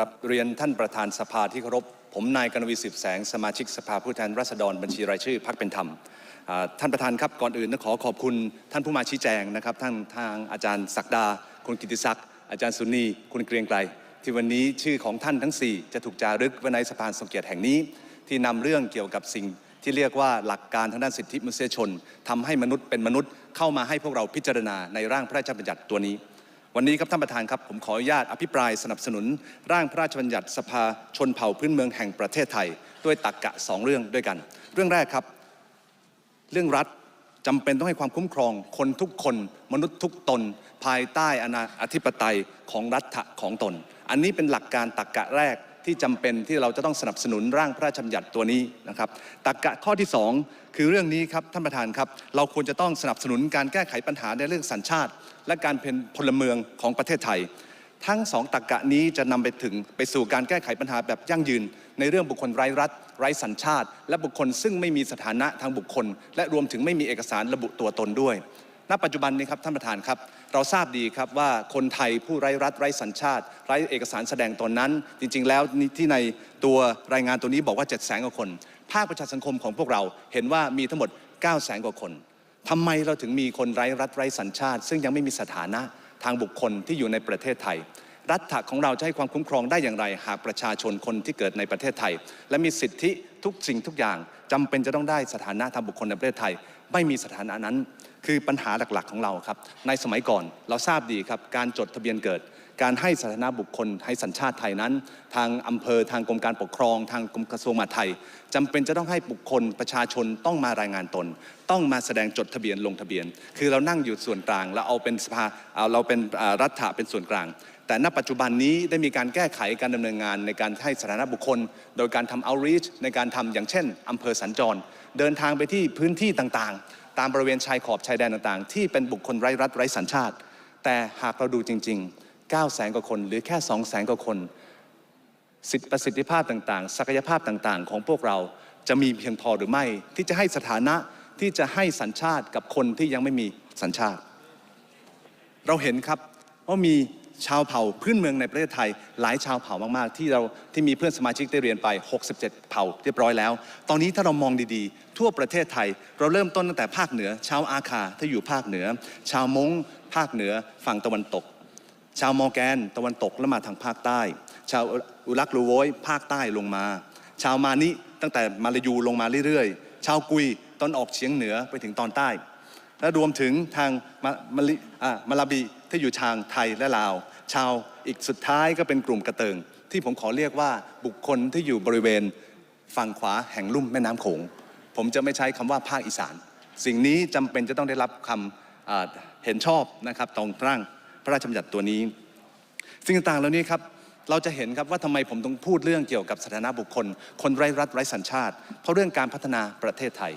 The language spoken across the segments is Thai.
ครับเรียนท่านประธานสภาที่เคารพผมนายกนวีสืบแสงสมาชิกสภาผู้แทนราษฎรบัญชีรายชื่อพักเป็นธรรมท่านประธานครับก่อนอื่นต้องขอขอบคุณท่านผู้มาชี้แจงนะครับท่านทางอาจารย์ศักดา คุณกิติศักดิ์อาจารย์สุนีคุณเกรียงไกรที่วันนี้ชื่อของท่านทั้ง 4 จะถูกจารึกไว้ในสภาทรงเกียรติแห่งนี้ ที่นำเรื่องเกี่ยวกับสิ่งที่เรียกว่าหลักการทางด้านสิทธิมนุษยชนทำให้มนุษย์เป็นมนุษย์เข้ามาให้พวกเราพิจารณาในร่างพระราชบัญญัติตัวนี้ วันนี้ครับท่านประธานครับผมขออนุญาตอภิปรายสนับสนุน ร่างพระราชบัญญัติสภาชนเผ่าพื้นเมืองแห่งประเทศไทย ด้วยตรกกะสองเรื่องด้วยกัน เรื่องแรกครับ เรื่องรัฐจำเป็นต้องให้ความคุ้มครองคนทุกคนมนุษย์ทุกตน ภายใต้อนาอธิปไตยของรัฐของตน อันนี้เป็นหลักการตรกกะแรก ที่จำเป็นที่เราจะต้องสนับสนุนร่างพระราชบัญญัติตัวนี้นะครับตรกกะข้อที่สองคือเรื่องนี้ครับท่านประธานครับ เราควรจะต้องสนับสนุนการแก้ไขปัญหาในเรื่องสัญชาติ และการเป็นพลเมืองของประเทศไทย ทั้งสองตรกะนี้จะนำไปถึงไปสู่การแก้ไขปัญหาแบบยั่งยืน ในเรื่องบุคคลไร้รัฐ ไร้สัญชาติ และบุคคลซึ่งไม่มีสถานะทางบุคคล และรวมถึงไม่มีเอกสารระบุตัวตนด้วย ณปัจจุบันนี้ครับท่านประธานครับ เราทราบดีครับว่าคนไทยผู้ไร้รัฐไร้สัญชาติ ไร้เอกสารแสดงตนนั้น จริง ๆ แล้วที่ในตัวรายงานตัวนี้บอกว่า7 0 0 0 0 0กว่าคน ภาคประชาสังคมของพวกเราเห็นว่ามีทั้งหมด9 0 0 0 0 0กว่าคนทำไมเราถึงมีคนไร้รัฐไร้สัญชาติ ซึ่งยังไม่มีสถานะทางบุคคลที่อยู่ในประเทศไทย รัฐของเราจะให้ความคุ้มครองได้อย่างไร หากประชาชนคนที่เกิดในประเทศไทย และมีสิทธิทุกสิ่งทุกอย่างจำเป็นจะต้องได้สถานะทางบุคคลในประเทศไทย ไม่มีสถานะนั้น คือปัญหาหลักๆของเราครับ ในสมัยก่อนเราทราบดีครับ การจดทะเบียนเกิด การให้สถานะบุคคลให้สัญชาติไทยนั้น ทางอำเภอทางกรมการปกครอง ทางกรมกระทรวงมหาดไทยจำเป็นจะต้องให้บุคคลประชาชนต้องมารายงานตน ต้องมาแสดงจดทะเบียนลงทะเบียน คือเรานั่งอยู่ส่วนกลางเราเอาเป็นสภาเอาเราเป็นรัฐะเป็นส่วนกลาง แต่ณปัจจุบันนี้ได้มีการแก้ไขการดำเนินงานในการให้สถานะบุคคล โดยการทำ outreach ในการทำอย่างเช่นอำเภอสัญจร เดินทางไปที่พื้นที่ต่างๆ ตามบริเวณชายขอบชายแดนต่างๆ ที่เป็นบุคคลไร้รัฐไร้สัญชาติ แต่หากเราดูจริง ๆ9แสนกว่าคน หรือแค่2แสนกว่าคนสิทธิประสิทธิภาพต่าง ๆ ศักยภาพต่าง ๆ ของพวกเราจะมีเพียงพอหรือไม่ ที่จะให้สถานะที่จะให้สัญชาติกับคนที่ยังไม่มีสัญชาติ เราเห็นครับว่ามี ชาวเผ่าพื้นเมืองในประเทศไทย หลายชาวเผ่ามาก ๆ ที่เราที่มีเพื่อนสมาชิกได้เรียนไป 67 เผ่าเรียบร้อยแล้ว ตอนนี้ถ้าเรามองดีๆ ทั่วประเทศไทย เราเริ่มต้นตั้งแต่ภาคเหนือ ชาวอาคาที่อยู่ภาคเหนือ ชาวมง้งภาคเหนือฝั่งตะวันตก ชาวมอแกน ตะวันตกแล้วมาทางภาคใต้ ชาวอุรักลูโวยภาคใต้ลงมา ชาวมานิตั้งแต่มาลายูลงมาเรื่อยๆ ชาวกุยตอนออกเฉียงเหนือไปถึงตอนใต้ และรวมถึงทางมามาลิอ่ามาลาบีที่อยู่ทางไทยและลาว ชาวอีกสุดท้ายก็เป็นกลุ่มกระเติง ที่ผมขอเรียกว่าบุคคลที่อยู่บริเวณฝั่งขวาแห่งลุ่มแม่น้ำโขงผมจะไม่ใช้คำว่าภาคอีสาน สิ่งนี้จำเป็นจะต้องได้รับคำเห็นชอบนะครับตรงร่างพระราชบัญญัติตัวนี้ สิ่งต่างๆเหล่านี้ครับเราจะเห็นครับว่าทำไมผมต้องพูดเรื่องเกี่ยวกับสถานะบุคคล คนไร้รัฐไร้สัญชาติ เพราะเรื่องการพัฒนาประเทศไทย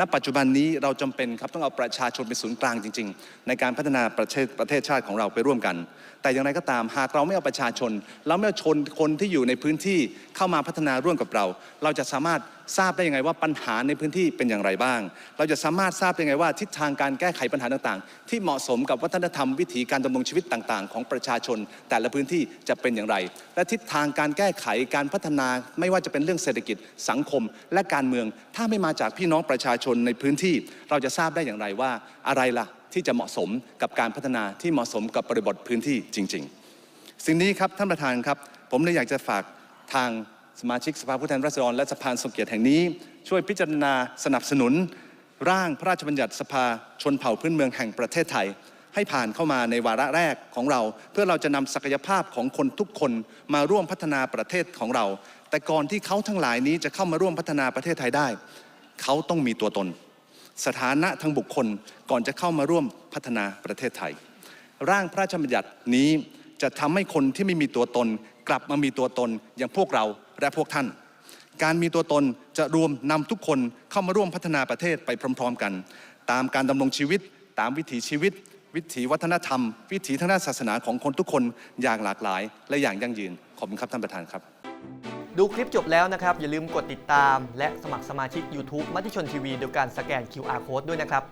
ณปัจจุบันนี้เราจำเป็นครับต้องเอาประชาชนเป็นศูนย์กลางจริง ๆ ในการพัฒนาประเทศประเทศชาติของเราไปร่วมกัน แต่อย่างไรก็ตามหากเราไม่เอาประชาชน เราไม่เอาชนคนที่อยู่ในพื้นที่เข้ามาพัฒนาร่วมกับเรา เราจะสามารถ ทราบได้ยังไงว่าปัญหาในพื้นที่เป็นอย่างไรบ้าง เราจะสามารถทราบได้ยังไงว่าทิศทางการแก้ไขปัญหาต่างๆ ที่เหมาะสมกับวัฒนธรรมวิถีการดำรงชีวิตต่างๆ ของประชาชน แต่ละพื้นที่จะเป็นอย่างไร และทิศทางการแก้ไขการพัฒนาไม่ว่าจะเป็นเรื่องเศรษฐกิจสังคม และการเมือง ถ้าไม่มาจากพี่น้องประชาชนในพื้นที่ เราจะทราบได้อย่างไรว่าอะไรล่ะที่จะเหมาะสมกับการพัฒนาที่เหมาะสมกับบริบทพื้นที่จริง ๆ สิ่งนี้ครับท่านประธานครับ ผมเลยอยากจะฝากทาง สมาชิกสภาผู้แทนราษฎรและสภาทรงเกียรติแห่งนี้ ช่วยพิจารณาสนับสนุน ร่างพระราชบัญญัติสภาชนเผ่าพื้นเมืองแห่งประเทศไทย ให้ผ่านเข้ามาในวาระแรกของเรา เพื่อเราจะนำศักยภาพของคนทุกคนมาร่วมพัฒนาประเทศของเรา แต่ก่อนที่เขาทั้งหลายนี้จะเข้ามาร่วมพัฒนาประเทศไทยได้ เขาต้องมีตัวตน สถานะทางบุคคลก่อนจะเข้ามาร่วมพัฒนาประเทศไทย ร่างพระราชบัญญัตินี้จะทำให้คนที่ไม่มีตัวตน กลับมามีตัวตนอย่างพวกเรา และพวกท่าน การมีตัวตนจะรวมนำทุกคนเข้ามาร่วมพัฒนาประเทศไปพร้อม ๆ กัน ตามการดำรงชีวิต ตามวิถีชีวิต วิถีวัฒนธรรม วิถีทางด้านศาสนาของคนทุกคนอย่างหลากหลาย และอย่างยั่งยืนขอบคุณครับท่านประธานครับดูคลิปจบแล้วนะครับ อย่าลืมกดติดตาม และสมัครสมาชิก YouTube มติชนทีวีโดยการสแกน QR Code ด้วยนะครับ